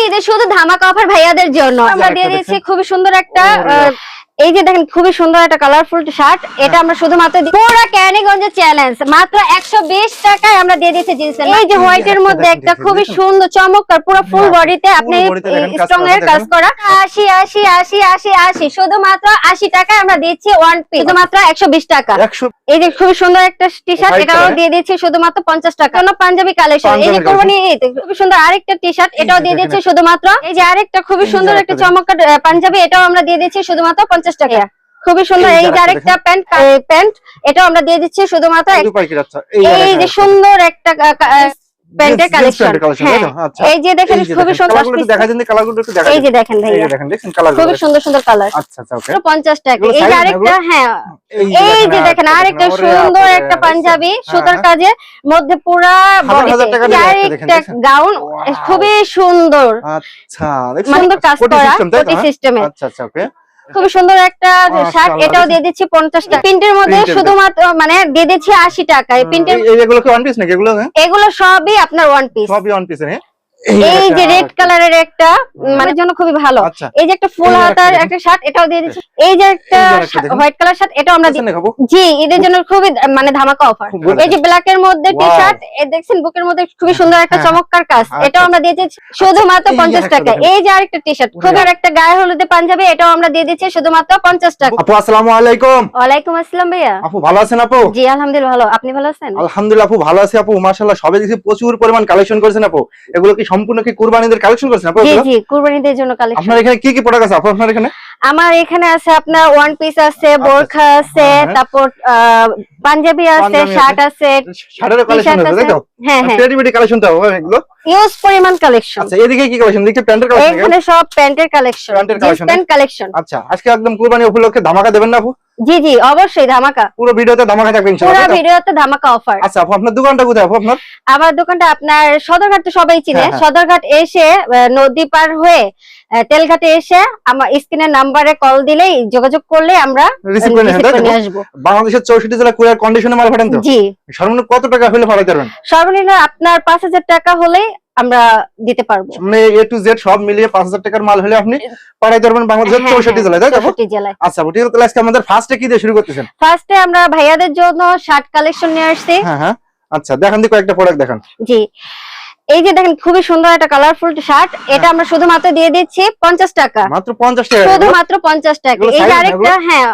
ঈদে শুধু ধামাকা অফার ভাইয়াদের জন্য। আমরা দিয়ে দিয়েছি খুব খুবই সুন্দর একটা আহ, এই যে দেখেন খুবই সুন্দর একটা কালারফুল শার্ট এটা আমরা শুধুমাত্র পুরো ক্যানিগঞ্জের চ্যালেঞ্জ মাত্র একশো বিশ টাকায় আমরা দিয়ে দিচ্ছি জিন্সের এই যে হোয়াইট এর মধ্যে একটা খুবই সুন্দর চমৎকার পুরো ফুল হ্যাঁ, বডিতে আপনি দেখেন কাজ স্ট্রং এর কাজ করা। আশি আশি আশি আশি আশি। শুধুমাত্র আশি টাকায় আমরা দিচ্ছি ওয়ান পিস শুধুমাত্র একশো টাকা। এই যে খুবই সুন্দর একটা টি শার্ট এটাও দিয়ে দিচ্ছি শুধুমাত্র পঞ্চাশ টাকা। কোনো পাঞ্জাবি কালেকশন এই যে কোরবানি ঈদ খুবই সুন্দর আরেকটা টি শার্ট এটাও দিয়ে দিচ্ছি শুধুমাত্র। এই যে আরেকটা খুবই সুন্দর একটা। চমৎকার পাঞ্জাবি এটাও আমরা দিয়ে দিচ্ছি শুধুমাত্র পঞ্চাশ টাকা খুবই সুন্দর এই যে আরেকটা প্যান্ট প্যান্ট এটাও আমরা দিয়ে দিচ্ছি শুধুমাত্র এই যে সুন্দর একটা প্যান্টের কালেকশন হ্যাঁ আচ্ছা এই যে দেখেন খুবই সুন্দর কালারগুলো একটু দেখা যান কালারগুলো একটু দেখা এই যে দেখেন ভাইয়া যে দেখেন দেখছেন কালারগুলো খুবই সুন্দর সুন্দর কালার আচ্ছা আচ্ছা ওকে পঞ্চাশ টাকা এই যে আরেকটা হ্যাঁ এই যে দেখেন আরেকটা সুন্দর একটা পাঞ্জাবি হ্যাঁ, সুতার হ্যাঁ। কাজে মধ্যে পুরা একটা আরেকটা গাউন খুবই সুন্দর আচ্ছা সুন্দর কাজ করা হ্যাঁ? সিস্টেমে আচ্ছা আচ্ছা ওকে খুবই সুন্দর একটা শার্ট এটাও দিয়ে দিচ্ছি পঞ্চাশ টাকা। প্রিন্টের মধ্যে শুধুমাত্র মানে দিয়ে দিচ্ছি আশি টাকা এই প্রিন্টের এগুলো কি ওয়ান পিস নাকি এগুলো? হ্যাঁ? এগুলো সবই আপনার ওয়ান পিস সবই ওয়ান পিস হ্যাঁ। এই যে রেড কালারের একটা মানে জন্য খুবই ভালো। আচ্ছা। এই যে একটা ফুল হাতার একটা শার্ট এটাও দিয়ে দিচ্ছি। এই যে একটা। হোয়াইট কালার শার্ট এটাও আমরা জি এদের জন্য খুবই মানে ধামাকা অফার খুব। এই যে ব্ল্যাক এর মধ্যে টি. শার্ট দেখছেন বুকের মধ্যে খুবই সুন্দর একটা হ্যাঁ, চমৎকার কাজ। আচ্ছা, এটাও আমরা দিয়েছি শুধুমাত্র এই যে পঞ্চাশ টাকা এই যে আরেকটা টি শার্ট ওরে খুবই একটা গায়ে হলুদে পাঞ্জাবি এটাও আমরা দিয়ে দিচ্ছি শুধুমাত্র পঞ্চাশ টাকা। আপু আসসালামু আলাইকুম। ওয়ালাইকুম আসসালাম ভাইয়া। আপু ভালো আছেন আপু? জি আলহামদুলিল্লাহ ভালো। আপনি ভালো আছেন? আলহামদুলিল্লাহ আপু ভালো আছি আপু। মাশাআল্লাহ সবে দেখছি প্রচুর পরিমাণ কালেকশন করেছেন আপু। এগুলো কি সম্পূর্ণ কি কুরবানিদের কালেকশন করেছেন আপনারা জি জি কুরবানিদের জন্য কালেকশন আপনার এখানে কি কি প্রোডাক্ট আছে? আপনার এখানে? আমার এখানে আছে আপনার ওয়ান পিস আছে বোরখা আছে হ্যাঁ, হ্যাঁ। তারপর পাঞ্জাবি আছে শার্ট আছে। শার্টের কালেকশন আছে তাই তো হ্যাঁ হ্যাঁ। রেডিমেড কালেকশন তো এগুলো। ইউজ পরিমাণ কালেকশন আচ্ছা এদিকে কি কালেকশন দেখতে প্যান্টের কালেকশন এখানে সব প্যান্টের কালেকশন প্যান্টের collection, প্যান্ট কালেকশন আচ্ছা আজকে একদম কুরবানি উপলক্ষে ধামাকা দেবেন না আপু? জি জি অবশ্যই ধামাকা। পুরো ভিডিওতে ধামাকা থাকবে ইনশাআল্লাহ তো? ভিডিওতে ধামাকা অফার আচ্ছা আপু আপনার দোকানটা কোথায় আপু আপনার? আমার দোকানটা আপনার সদরঘাট তো সবাই চিনে। হ্যাঁ, হ্যাঁ। সদরঘাট এসে নদী পার হয়ে তেলঘাটে এসে আমার স্ক্রিনের নাম্বারে কল দিলেই যোগাযোগ করলে আমরা রিসিভ করে নিয়ে আসব। বাংলাদেশের চৌষট্টি জেলা কুরিয়ার কন্ডিশনে মাল পাঠান তো? জি। সর্বনিম্ন কত টাকা হলে পাঠাতে পারবেন সর্বনিম্ন আপনার পাঁচ হাজার টাকা হলে আমরা দিতে পারব। মানে এ টু জেড সব মিলিয়ে পাঁচ হাজার টাকার মাল হলে আপনি পাঠাইতে পারবেন বাংলাদেশের হ্যাঁ, চৌষট্টি হ্যাঁ, জেলায় তাই? 64 জেলায়। আচ্ছা আছে তাহলে আজকে আমাদের ফার্স্টে কি দিয়ে শুরু করতেছেন? ফার্স্টে আমরা ভাইয়াদের জন্য শার্ট কালেকশন নিয়ে আসছি। হ্যাঁ হ্যাঁ। আচ্ছা দেখান দি কয়েকটা প্রোডাক্ট দেখান। জি। এই যে দেখেন খুবই সুন্দর একটা কালারফুল শার্ট এটা আমরা শুধুমাত্র দিয়ে দিচ্ছি পঞ্চাশ টাকা। মাত্র পঞ্চাশ টাকা। শুধুমাত্র পঞ্চাশ টাকা। এই যে আরেকটা হ্যাঁ।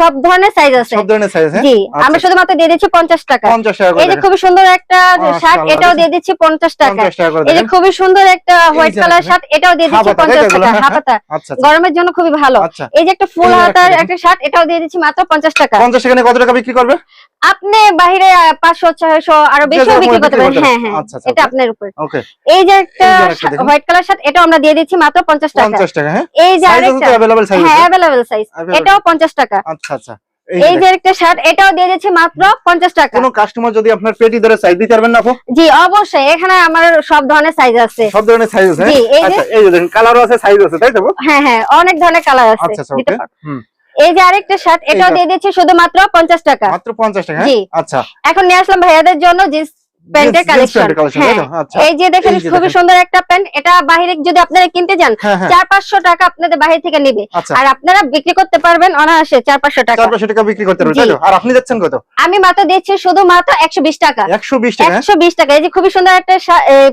সব ধরনের সাইজ আছে। সব ধরনের সাইজ হ্যাঁ? জি আচ্ছা, আমরা শুধুমাত্র দিয়ে দিচ্ছি পঞ্চাশ টাকা। পঞ্চাশ টাকা এই যে সুন্দর একটা শার্ট এটাও দিয়ে দিচ্ছি পঞ্চাশ টাকা। এই যে সুন্দর একটা হোয়াইট কালার শার্ট এটাও দিয়ে দিচ্ছি হাফাতা, তাই তো পঞ্চাশ এগুলো? টাকা হ্যাঁ, আচ্ছা আচ্ছা। গরমের জন্য খুবই ভালো। এই যে একটা ফুল হাতার একটা শার্ট এটাও দিয়ে দিচ্ছি মাত্র পঞ্চাশ টাকা। পঞ্চাশ টাকা কত টাকা বিক্রি করবে? আপনি বাইরে পাঁচশো ছয়শো আরও যে বেশিও বিক্রি করতে পারেন। হ্যাঁ হ্যাঁ এটা আপনার উপর। এই যে একটা। হোয়াইট কালার শার্ট এটা আমরা দিয়ে দিচ্ছি মাত্র পঞ্চাশ টাকা। পঞ্চাশ টাকা হ্যাঁ? এই যে আরেকটা। সাইজ হ্যাঁ অ্যাভেলেবেল সাইজ Available। এটাও পঞ্চাশ টাকা। আচ্ছা আচ্ছা। এই যে একটা শার্ট এটাও দিয়ে দিচ্ছি মাত্র পঞ্চাশ টাকা। কোন কাস্টমার যদি আপনার পেটি ধরে সাইজ দিতে পারবেন না জি অবশ্যই। এখানে আমার সব ধরনের সাইজ আছে। সব ধরনের সাইজ আছে এই যে- আচ্ছা এই যে দেখেন কালারও আছে সাইজ আছে তাই তো হ্যাঁ হ্যাঁ অনেক ধরনের কালার আছে। আচ্ছা আচ্ছা ওকে হুম। এই যে আরেকটা শার্ট এটাও দিয়ে দিচ্ছি শুধুমাত্র পঞ্চাশ টাকা। মাত্র পঞ্চাশ টাকা জি। হ্যাঁ আচ্ছা। এখন নিয়ে আসলাম ভাইয়াদের জন্য জিন্স প্যান্টের jeans কালেকশন? আচ্ছা। এই যে দেখেন খুবই সুন্দর একটা প্যান্ট এটা বাইরে যদি আপনারা কিনতে যান হ্যাঁ হ্যাঁ। চার পাঁচশো টাকা আপনাদের বাইরে থেকে নিবে। আচ্ছা। আর আপনারা বিক্রি করতে পারবেন অনায়াসে চার পাঁচশো টাকা। চার পাঁচশো টাকা বিক্রি করতে পারবেন আর আপনি যাচ্ছেন কত? আমি মাত্র দিচ্ছি শুধুমাত্র একশো বিশ টাকা। একশো বিশ টাকা হ্যাঁ? একশো বিশ টাকা। এই যে খুবই সুন্দর একটা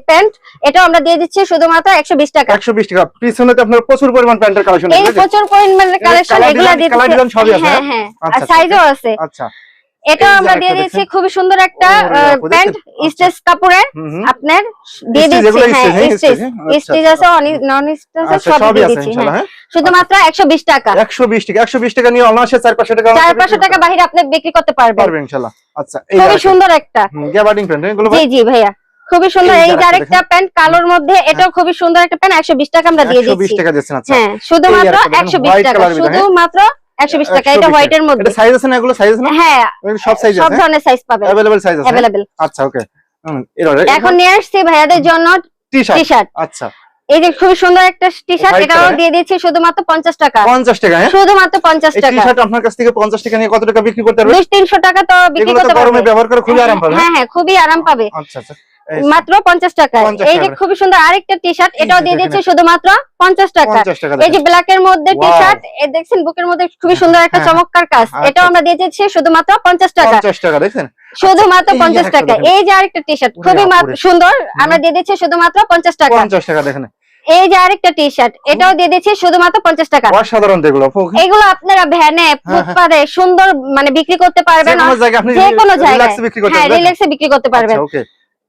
প্যান্ট এটাও আমরা দিয়ে দিচ্ছি শুধুমাত্র একশো বিশ টাকা। একশো বিশ টাকা। পিছনে তো আপনার প্রচুর পরিমাণ প্যান্টের কালেকশন এই প্রচুর পরিমাণের কালেকশন এগুলা দিয়ে হ্যাঁ হ্যাঁ? আর আচ্ছা, সাইজও আছে। আচ্ছা। এটাও আমরা দিয়ে দেখছেন? খুবই সুন্দর একটা প্যান্ট আচ্ছা। স্টেজ হুম আপনার দিয়ে দিচ্ছি হ্যাঁ হ্যাঁ, স্টেজ হ্যাঁ? আচ্ছা, স্টেজ আছে নন স্টেজ আচ্ছা সব দিয়ে আছে দিচ্ছি হ্যাঁ। হ্যাঁ। শুধুমাত্র একশো বিশ টাকা। একশো বিশ টাকা একশো বিশ টাকা নিয়ে অনায়াসে চার পাঁচশো টাকা চার পাঁচশো টাকা বাইরে আপনি বিক্রি করতে পারবেন। পারবেন। ইনশাআল্লাহ। আচ্ছা এই খুবই সুন্দর একটা। গ্যাবার্ডিং প্যান্ট এগুলো জি জি ভাইয়া। খুবই সুন্দর। এই আরেকটা প্যান্ট কালোর মধ্যে এটাও খুবই সুন্দর একটা প্যান্ট একশো বিশ টাকা আমরা দিয়ে দিচ্ছি। টাকা দিচ্ছেন আচ্ছা। হ্যাঁ শুধুমাত্র আরেকটা দেখেন, একশো বিশ white টাকা? শুধুমাত্র একশো বিশ টাকা 120 এটা হোয়াইটের এটা মধ্যে সাইজ আছে না এগুলো সাইজ আছে না হ্যাঁ এগুলো সব সাইজ সব আছে ধরনের সাইজ পাবেন अवेलेबल সাইজ আছে হ্যাঁ? অ্যাভেলেবেল আচ্ছা ওকে এরপরে এখন নিয়ে আসছি ভাইয়াদের জন্য টি টি শার্ট শার্ট আচ্ছা এই যে খুবই সুন্দর একটা টি শার্ট White এটাও color, দিয়ে দিচ্ছি শুধুমাত্র পঞ্চাশ টাকা 50 টাকা হ্যাঁ শুধুমাত্র পঞ্চাশ এই টি টাকা শার্ট আপনার কাছ থেকে 50 টাকা নিয়ে কত টাকা বিক্রি করতে পারবেন দুই তিনশো টাকা তো বিক্রি এগুলো তো করতে গরমে পারবে ব্যবহার করে খুবই আরাম পাবে হ্যাঁ হ্যাঁ খুবই আরাম পাবে আচ্ছা আচ্ছা এই মাত্র পঞ্চাশ টাকা 50 এই যে খুবই সুন্দর আরেকটা টি শার্ট এটাও দিয়ে দিচ্ছি শুধুমাত্র পঞ্চাশ টাকা। এই যে ব্ল্যাক এর মধ্যে টি শার্ট দেখছেন বুকের মধ্যে খুবই সুন্দর একটা হ্যাঁ, চমৎকার কাজ। আচ্ছা, এটাও আমরা দিয়ে দিচ্ছি শুধুমাত্র পঞ্চাশ টাকা। টাকা দেখছেন? শুধুমাত্র এই যে পঞ্চাশ টাকা এই যে আরেকটা টি শার্ট খুবই সুন্দর। আমরা দিয়ে দিচ্ছি শুধুমাত্র পঞ্চাশ টাকা। পঞ্চাশ টাকা দেখেন। এই যে আরেকটা টি শার্ট এটাও দিয়ে দিচ্ছি শুধুমাত্র পঞ্চাশ টাকা। অসাধারণ এগুলো এগুলো আপনারা ভ্যানে ফুটপাতে সুন্দর মানে বিক্রি করতে পারবেন। যে কোনো জায়গায় হ্যাঁ পারবেন। রিল্যাক্সে বিক্রি করতে পারবেন।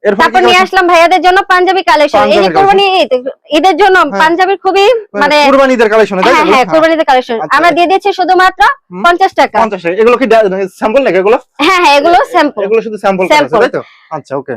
তারপর নিয়ে আসলাম ভাইয়াদের জন্য পাঞ্জাবি কালেকশন এই যে কোরবানি ঈদ ঈদের জন্য হ্যাঁ। পাঞ্জাবির খুবই মানে কুরবানিদের কালেকশন তাই হ্যাঁ তো? হ্যাঁ। কোরবানিদের কালেকশন আচ্ছা। আমরা দিয়ে দিচ্ছি শুধুমাত্র হুম। পঞ্চাশ টাকা। পঞ্চাশ টাকা। এগুলো কি স্যাম্পল নাকি এগুলো? হ্যাঁ হ্যাঁ এগুলো স্যাম্পল এগুলো শুধু স্যাম্পল। তাই তো? আচ্ছা ওকে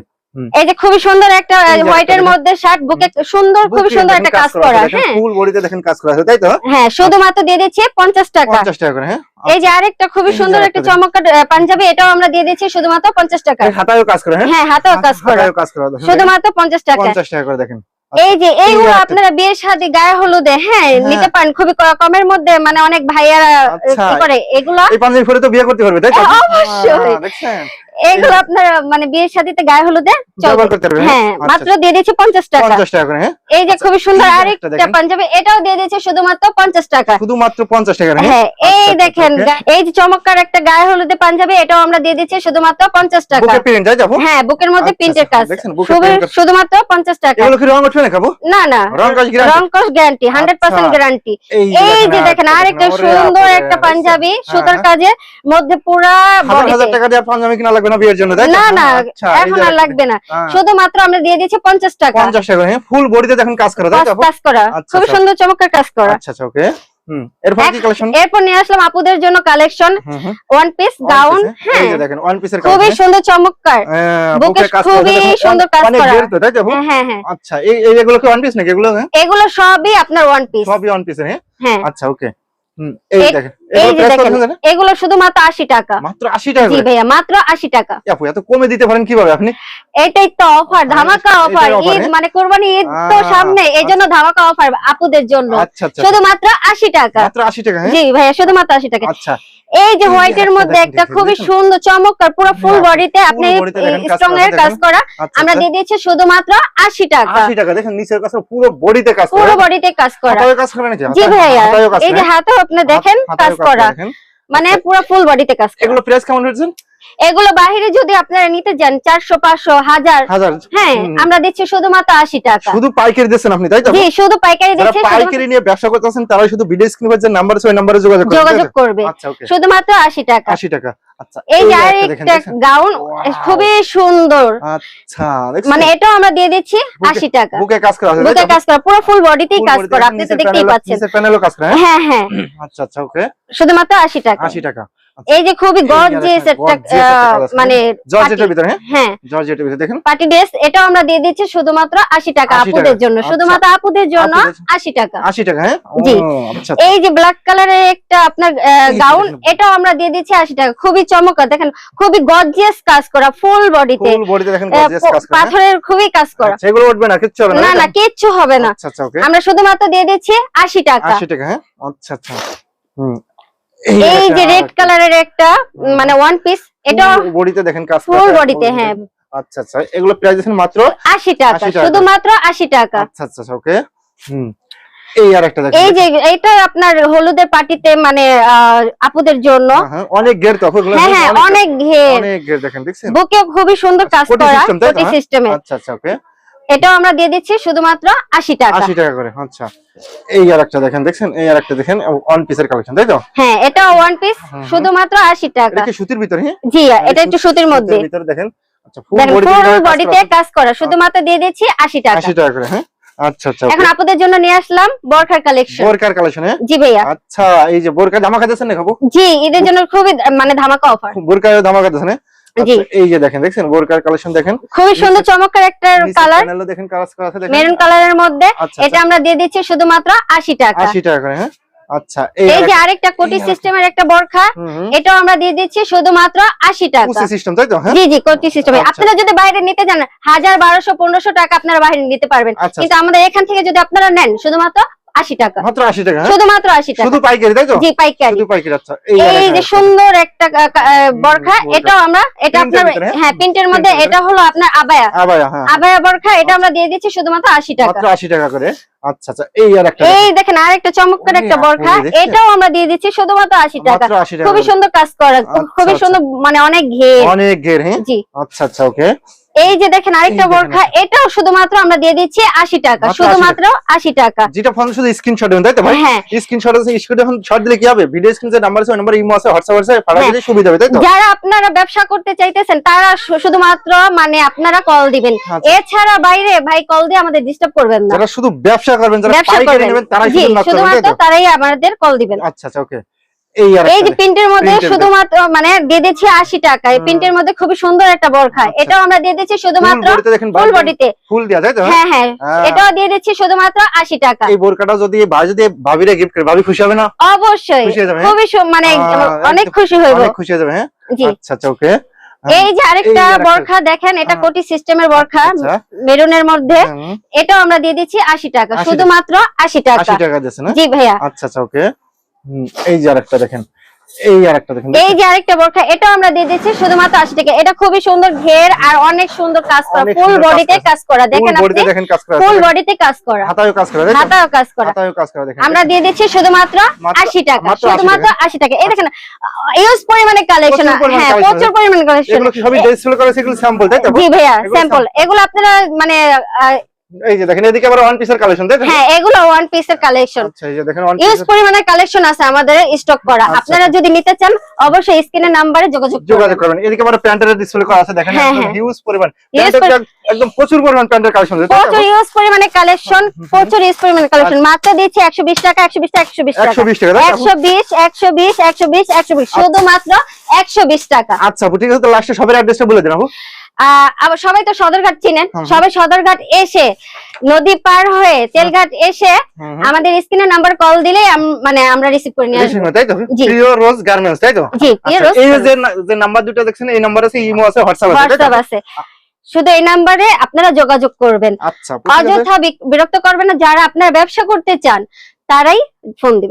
এই যে খুবই সুন্দর একটা এই যে হোয়াইটের মধ্যে শার্ট বুকে সুন্দর খুবই সুন্দর একটা কাজ করা হ্যাঁ? ফুল বডিতে দেখেন কাজ করা আছে তাই তো? হ্যাঁ শুধুমাত্র দিয়ে দিচ্ছি পঞ্চাশ টাকা। পঞ্চাশ টাকা করে হ্যাঁ? এই যে আরেকটা খুবই সুন্দর একটা। চমৎকার পাঞ্জাবি এটাও আমরা দিয়ে দিচ্ছি শুধুমাত্র পঞ্চাশ টাকা। এই হাতায়ও কাজ করে হ্যাঁ? হ্যাঁ হাতেও কাজ করা। হাতায়ও কাজ করা শুধুমাত্র পঞ্চাশ টাকা। পঞ্চাশ টাকা করে দেখেন। এই যে এইগুলো একটা- আপনারা বিয়ের শাদী গায়ে হলুদে হ্যাঁ হ্যাঁ। নিতে পারেন খুবই কমের মধ্যে মানে অনেক ভাইয়ারা আচ্ছা। করে এগুলো? এই পাঞ্জাবি পরে তো বিয়ে করতে পারবে তাই তো? হ্যাঁ, অবশ্যই। হ্যাঁ, দেখছেন? এগুলো আপনারা মানে বিয়ের শাদীতে গায়ে হলুদে ব্যবহার করতে পারবে হ্যাঁ? আচ্ছা, মাত্র দিয়ে দিচ্ছি পঞ্চাশ টাকা। পঞ্চাশ টাকা করে হ্যাঁ? এই যে আচ্ছা, খুবই সুন্দর আরেকটা পাঞ্জাবি এটাও দিয়ে দিয়েছে শুধুমাত্র পঞ্চাশ টাকা। শুধুমাত্র পঞ্চাশ টাকা হ্যাঁ? হ্যাঁ এই আচ্ছা, দেখেন এই যে চমৎকার একটা গায়ে হলুদে পাঞ্জাবি এটাও আমরা দিয়ে দিচ্ছি শুধুমাত্র পঞ্চাশ টাকা। বুকে প্রিন্ট তাই যাব হ্যাঁ বুকের মধ্যে আচ্ছা, প্রিন্টের আচ্ছা, কাজ। শুধুমাত্র পঞ্চাশ টাকা। এগুলো কি রং উঠবে না খাব না। না রং কস গ্যারান্টি হান্ড্রেড পার্সেন্ট আচ্ছা। গ্যারান্টি এই যে দেখেন আরেকটা সুন্দর একটা পাঞ্জাবি হ্যাঁ, সুতার হ্যাঁ। কাজের মধ্যে পুরা টাকা দিয়ে পাঞ্জাবি কিনা লাগবে না বিয়ের জন্য না না আচ্ছা, এখন আর লাগবে না। হ্যাঁ, শুধুমাত্র আমরা দিয়ে দিচ্ছি পঞ্চাশ টাকা। পঞ্চাশ টাকা হ্যাঁ ফুল বডিতে দেখেন কাজ করা কাজ করা আচ্ছা, খুবই আচ্ছা। সুন্দর চমৎকার কাজ করা। আচ্ছা আচ্ছা ওকে। এরপর নিয়ে আসলাম আপুদের জন্য কালেকশন ওয়ান পিস গাউন হ্যাঁ। দেখেন ওয়ান পিসের খুবই সুন্দর চমৎকার। খুবই সুন্দর কাজ করা। হ্যাঁ হ্যাঁ হ্যাঁ। আচ্ছা এগুলো কি ওয়ান পিস নাকি? এগুলো হ্যাঁ? এগুলো সবই আপনার ওয়ান পিস সবই ওয়ান পিস হ্যাঁ? হ্যাঁ। আচ্ছা ওকে। হুম এই এই- দেখেন। এই এগুলো যে প্রাইস দেখেন এগুলো শুধুমাত্র আশি টাকা। মাত্র 80 টাকা জি ভাইয়া মাত্র আশি টাকা। আপু এত কমে দিতে পারেন কীভাবে আপনি? এটাই তো অফার ধামাকা অফার ঈদ? মানে কোরবানি ঈদ তো সামনে জন্য ধামাকা অফার আপুদের জন্য। আচ্ছা আচ্ছা শুধুমাত্র আশি টাকা। মাত্র 80 টাকা হ্যাঁ? জি ভাইয়া শুধুমাত্র আশি টাকা। আচ্ছা। এই যে হোয়াইটের একটা মধ্যে একটা খুবই সুন্দর চমৎকার পুরো ফুল বডিতে আপনি কাজ স্ট্রং এর কাজ করা। আচ্ছা আমরা আচ্ছা। দিয়ে দিচ্ছি শুধুমাত্র আশি টাকা। 80 টাকা দেখেন নিচের কাছে পুরো বডিতে কাজ করা। পুরো বডিতে কাজ করা। হাতায়ও কাজ করে নাকি? জি ভাইয়া এই যে হ্যাঁ? হাতেও আপনি দেখেন কাজ করা। মানে পুরো ফুল বডিতে কাজ করা। এগুলো প্রাইস কেমন হচ্ছে এগুলো বাহিরে যদি আপনারা নিতে যান চারশো পাঁচশো হাজার হাজার। হ্যাঁ আমরা দিচ্ছি শুধুমাত্র আশি টাকা। শুধু পাইকারি দিচ্ছেন আপনি তাই তো? জি শুধু পাইকারি যারা দিচ্ছি শুধু- পাইকারি নিয়ে ব্যবসা করতেছেন তারা শুধু ভিডিও স্ক্রিনে যে নাম্বার আছে ওই নাম্বারে যোগাযোগ করবেন যোগাযোগ করবে। আচ্ছা ওকে শুধুমাত্র আশি টাকা। 80 টাকা আচ্ছা এই যে একটা আর দেখেন, একটা দেখেন? গাউন খুবই সুন্দর। আচ্ছা মানে এটাও আমরা দিয়ে দিচ্ছি বুকে- আশি টাকা। বুকে কাজ করা আছে বুকে কাজ করা পুরো ফুল বডিতেই কাজ body করা আপনি তো দেখতেই পাচ্ছেন। প্যানেলও কাজ করে হ্যাঁ? হ্যাঁ হ্যাঁ। আচ্ছা আচ্ছা ওকে শুধুমাত্র আশি টাকা। 80 টাকা। এই যে খুবই গর্জিয়াস একটা মানে জর্জেটের ভিতরে হ্যাঁ? হ্যাঁ। জর্জেটের ভিতরে দেখেন। পার্টি ড্রেস এটাও আমরা দিয়ে দিচ্ছি শুধুমাত্র আশি টাকা আপুদের জন্য। আচ্ছা। শুধুমাত্র আপুদের জন্য আপুদের- আশি টাকা। 80 টাকা হ্যাঁ? জি। আচ্ছা এই যে ব্ল্যাক কালারের একটা আপনার গাউন এটাও আমরা দিয়ে দিচ্ছি আশি টাকা। খুবই চমৎকার দেখেন। খুবই গর্জিয়াস কাজ করা ফুল বডিতে ফুল বডিতে দেখেন গর্জিয়াস কাজ করা হ্যাঁ? পাথরের খুবই কাজ করা। আচ্ছা, এগুলো উঠবে না কিচ্ছু হবে না না না কিচ্ছু হবে না। আচ্ছা আচ্ছা ওকে। আমরা শুধুমাত্র দিয়ে দিচ্ছি আশি টাকা। 80 টাকা হ্যাঁ? আচ্ছা আচ্ছা। হুম এই যে রেড কালারের একটা মানে ওয়ান পিস এটা বডিতে দেখেন কাজ ফুল বডিতে হ্যাঁ। আচ্ছা আচ্ছা এগুলো প্রাইস দিচ্ছেন মাত্র আশি টাকা 80 টাকা। শুধুমাত্র আশি টাকা। আচ্ছা আচ্ছা আচ্ছা ওকে হুম। এই আর একটা দেখেন। এই যে এটা আপনার হলুদের পার্টিতে মানে আপুদের জন্য। হ্যাঁ, হ্যাঁ, অনেক গের তো হ্যাঁ হ্যাঁ অনেক ঘের। অনেক গের দেখেন দেখছেন? বুকে খুবই সুন্দর কাজ করা কোটি হ্যাঁ? সিস্টেমে আচ্ছা আচ্ছা ওকে এটাও আমরা দিয়ে দিচ্ছি শুধুমাত্র আশি টাকা। আশি টাকা করে আচ্ছা। এই আর একটা দেখেন দেখছেন? এই আর একটা দেখেন ওয়ান পিসের কালেকশন তাই তো? হ্যাঁ এটা ওয়ান পিস। শুধুমাত্র আশি এটা কি সুতির ভিতরে হ্যাঁ? জি এটা একটু সুতির মধ্যে। ভিতরে দেখেন। আচ্ছা ফুল বডি বডিতে কাজ করা। শুধুমাত্র দিয়ে দিচ্ছি টাকা। টাকা করে হ্যাঁ? আচ্ছা আচ্ছা এখন জন্য নিয়ে আসলাম বরখার কালেকশন কালেকশন হ্যাঁ? জি ভাইয়া। আচ্ছা এই যে না খাব জি ঈদের জন্য খুবই মানে ধামাকা অফার হ্যাঁ জি আচ্ছা, এই যে দেখেন দেখছেন? বোরকার কালেকশন দেখেন? খুবই সুন্দর চমৎকার একটা কালার প্যানেলও দেখেন কাজ আছে দেখেন। মেরুন কালারের মধ্যে। আচ্ছা এটা আমরা দিয়ে দিচ্ছি শুধুমাত্র আশি টাকা। আশি টাকা করে হ্যাঁ? আচ্ছা এই যে আরেকটা কোটি সিস্টেমের একটা বরখা এটাও আমরা দিয়ে দিচ্ছি শুধুমাত্র আশি টাকা। কুচি সিস্টেম তাই তো হ্যাঁ? জি জি কোটি সিস্টেমে আচ্ছা। আপনারা যদি বাইরে নিতে যান হাজার বারোশো পনেরোশো টাকা আপনারা বাইরে নিতে পারবেন। আচ্ছা। কিন্তু আমাদের এখান থেকে যদি আপনারা নেন শুধুমাত্র আশি টাকা। মাত্র আশি টাকা হ্যাঁ? শুধুমাত্র আশি টাকা। শুধু পাইকারি তাই তো? জি পাইকারি। শুধু পাইকারি আচ্ছা এই এই আরেকটা যে সুন্দর একটা কা- কা- আহ, বরখা এটাও আমরা এটা আপনার হ্যাঁ? হ্যাঁ প্রিন্টের মধ্যে এটা হলো আপনার আবায়া। আবায়া হ্যাঁ। আবায়া বরখা এটা আমরা দিয়ে দিচ্ছি শুধুমাত্র আশি টাকা। মাত্র আশি টাকা করে। আচ্ছা আচ্ছা এই আর একটা এই দেখেন আরেকটা চমৎকার একটা বরখা এটাও আমরা দিয়ে দিচ্ছি শুধুমাত্র আশি টাকা। খুবই সুন্দর কাজ করা আচ্ছা, খুবই। সুন্দর মানে অনেক ঘের। অনেক ঘের হ্যাঁ? জি। আচ্ছা আচ্ছা ওকে। এই যে দেখেন আরেকটা বরখা এটাও শুধুমাত্র আমরা দিয়ে দিচ্ছি আশি টাকা মাত্র 80 শুধুমাত্র আশি টাকা। যেটা ফোন শুধু স্ক্রিনশট দেবেন তাই তো ভাই? হ্যাঁ। স্ক্রিনশট আছে স্ক্রিন এখন শট দিলে কি হবে? ভিডিও স্ক্রিন যে নাম্বার আছে ওই নাম্বার ইমো আছে হোয়াটসঅ্যাপ আছে পাঠা হ্যাঁ। দিলে সুবিধা হবে তাই তো? যারা আপনারা ব্যবসা করতে চাইতেছেন তারা শুধুমাত্র মানে আপনারা কল দিবেন। আচ্ছা। এছাড়া বাইরে ভাই কল দিয়ে আমাদের ডিস্টার্ব করবেন না। যারা শুধু ব্যবসা করবেন যারা পাইকারি নেবেন তারাই শুধুমাত্র তারাই আমাদের কল দিবেন। আচ্ছা আচ্ছা ওকে এই যে প্রিন্টের মধ্যে শুধুমাত্র মানে দিয়ে দিচ্ছি আশি টাকা এই প্রিন্টের মধ্যে খুবই সুন্দর একটা বরখা আচ্ছা। এটাও আমরা দিয়ে দিচ্ছি শুধুমাত্র ফুল বডিতে। ফুল হ্যাঁ হ্যাঁ। হ্যাঁ। এটাও দিয়ে দিচ্ছি শুধুমাত্র আশি টাকা। এই বোরকাটা যদি ভাই যদি ভাবিরে গিফট করে ভাবি খুশি হবে না? অবশ্যই। খুশি যাবে? খুবই মানে অনেক খুশি হইব। অনেক খুশি হয়ে যাবে হ্যাঁ? আচ্ছা আচ্ছা ওকে এই যে আরেকটা বরখা দেখেন এটা কোটি সিস্টেমের বরখা মেরুনের মধ্যে। এটাও আমরা দিয়ে দিচ্ছি আশি টাকা। শুধুমাত্র আশি টাকা। জি ভাইয়া। আচ্ছা আচ্ছা ওকে এই যে আরেকটা দেখেন এই আরেকটা দেখেন এই যে আরেকটা বোরখা এটাও আমরা দিয়ে দিচ্ছি শুধুমাত্র আশি টাকা। এটা খুবই সুন্দর ঘের আর অনেক সুন্দর কাজ করা ফুল বডিতে কাজ করা। দেখেন ফুল আপনি? কাজ করা ফুল বডিতে কাজ করা। হাতায়ও কাজ করা তাই কাজ করা। হাতায়ও কাজ করা দেখেন। আমরা দিয়ে দিচ্ছি শুধুমাত্র মাত্র- আশি টাকা। মাত্র 80 শুধুমাত্র টাকা। এই দেখেন ইউজ পরিমাণে কালেকশন হ্যাঁ প্রচুর পরিমাণে কালেকশন এগুলো কি সবই ডিসপ্লে করা সেগুলো স্যাম্পল তাই তো? জি ভাইয়া স্যাম্পল এগুলো আপনারা মানে এই যে দেখেন এদিকে আবার ওয়ান পিসের কালেকশন তো? হ্যাঁ এগুলো ওয়ান পিসের কালেকশন আচ্ছা এই যে দেখেন ওয়ান পরিমাণে কালেকশন আছে আমাদের স্টক করা। আচ্ছা। আপনারা যদি নিতে চান অবশ্যই স্ক্রিনের নাম্বারে যোগাযোগ যোগাযোগ করবেন। এদিকে আবার প্যান্টের ডিসপ্লে করা আছে দেখেন হ্যাঁ, হ্যাঁ। হিউজ পরিমাণ। একদম প্রচুর পরিমাণ প্যান্টের কালেকশন তো? প্রচুর পরিমাণে কালেকশন প্রচুর পরিমাণে কালেকশন মাত্র দিচ্ছি একশো বিশ টাকা একশো বিশ টাকা একশো বিশ টাকা। 120 টাকা, তাই তো? একশো বিশ একশো বিশ একশো বিশ একশো বিশ। শুধুমাত্র একশো বিশ টাকা। আচ্ছা ঠিক আছে তো লাস্টে সবার অ্যাড্রেসটা বলে দিন আপু। আবার সবাই তো সদরঘাট চিনেন। সবাই সদরঘাট এসে নদী পার হয়ে তেলঘাট এসে। আমাদের স্ক্রিনের নাম্বার কল দিলে মানে আমরা রিসিভ করে নিয়ে আসব। তাই তো। প্রিয় রোজ গার্মেন্টস তাই তো? জি আচ্ছা, রোজ এই যে যে নাম্বার দুটো দেখছেন এই নাম্বার আছে ইমো আছে হোয়াটসঅ্যাপ আছে হোয়াটসঅ্যাপ আছে। শুধু এই নাম্বারে আপনারা যোগাযোগ করবেন। আচ্ছা অযথা বিরক্ত করবেন না যারা আপনারা ব্যবসা করতে চান তারাই ফোন দিবেন।